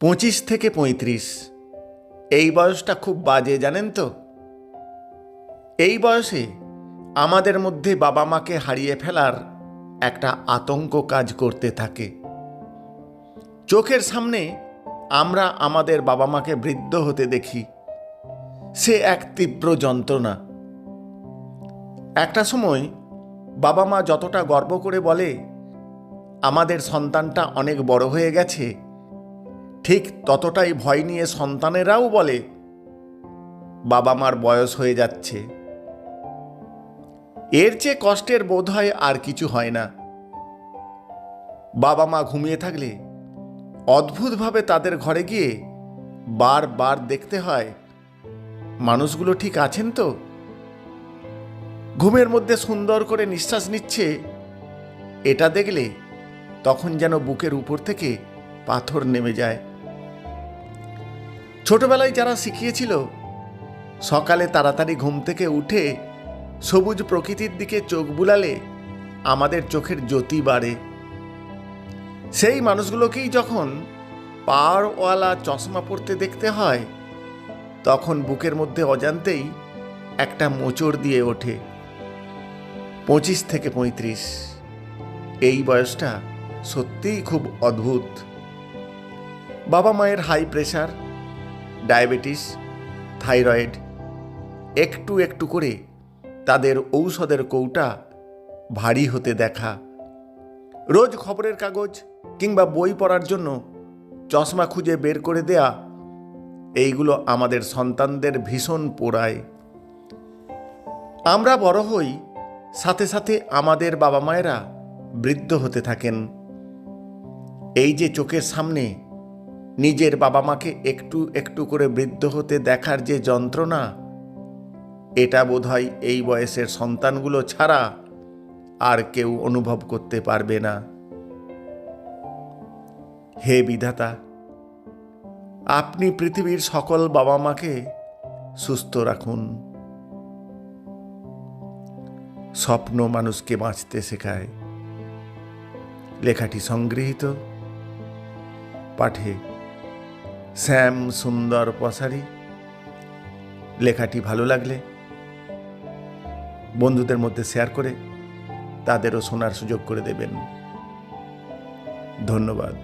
পঁচিশ থেকে পঁয়ত্রিশ। এই বয়সটা খুব বাজে, জানেন তো? এই বয়সে আমাদের মধ্যে বাবা মাকে হারিয়ে ফেলার একটা আতঙ্ক কাজ করতে থাকে। চোখের সামনে আমরা আমাদের বাবা মাকে বৃদ্ধ হতে দেখি। সে এক তীব্র যন্ত্রণা। একটা সময় বাবা মা যতটা গর্ব করে বলে, আমাদের সন্তানটা অনেক বড় হয়ে গেছে ঠিক ততটাই ভয় নিয়ে সন্তানেরাও বলে, বাবা মার বয়স হয়ে যাচ্ছে। এর চেয়ে কষ্টের বোধ হয় আর কিছু হয় না। বাবা মা ঘুমিয়ে থাকলে অদ্ভুতভাবে তাদের ঘরে গিয়ে বারবার দেখতে হয়, মানুষগুলো ঠিক আছেন তো? ঘুমের মধ্যে সুন্দর করে নিঃশ্বাস নিচ্ছে, এটা দেখলে তখন যেন বুকের উপর থেকে পাথর নেমে যায়। ছোটবেলায় যারা শিখিয়েছিল, সকালে তাড়াতাড়ি ঘুম থেকে উঠে সবুজ প্রকৃতির দিকে চোখ বুলালে আমাদের চোখের জ্যোতি বাড়ে। সেই মানুষগুলোকেই যখন পাওয়ারওয়ালা চশমা পরতে দেখতে হয়, তখন বুকের মধ্যে অজান্তেই একটা মোচড় দিয়ে ওঠে। পঁচিশ থেকে পঁয়ত্রিশ, এই বয়সটা সত্যিই খুব অদ্ভুত। বাবা মায়ের হাই প্রেশার ডায়াবেটিস, থাইরয়েড, একটু একটু করে তাদের ঔষধের কৌটা ভারী হতে দেখা। রোজ খবরের কাগজ কিংবা বই পড়ার জন্য চশমা খুঁজে বের করে দেয়া, এইগুলো আমাদের সন্তানদের ভীষণ পোড়ায়। আমরা বড় হই, সাথে সাথে আমাদের বাবা মায়েরা বৃদ্ধ হতে থাকেন। এই যে চোখের সামনে নিজের বাবা মাকে একটু একটু করে বৃদ্ধ হতে দেখার যে যন্ত্রণা, এটা বোধহয় এই বয়সের সন্তানগুলো ছাড়া আর কেউ অনুভব করতে পারবে না। হে বিধাতা, আপনি পৃথিবীর সকল বাবা মাকে সুস্থ রাখুন। স্বপ্ন মানুষকে বাঁচতে শেখায়। লেখাটি সংগৃহীত, পাঠে শ্যাম সুন্দর পসারি লেখাটি ভালো লাগলে বন্ধুদের মধ্যে শেয়ার করে তাদেরও শোনার সুযোগ করে দেবেন। ধন্যবাদ।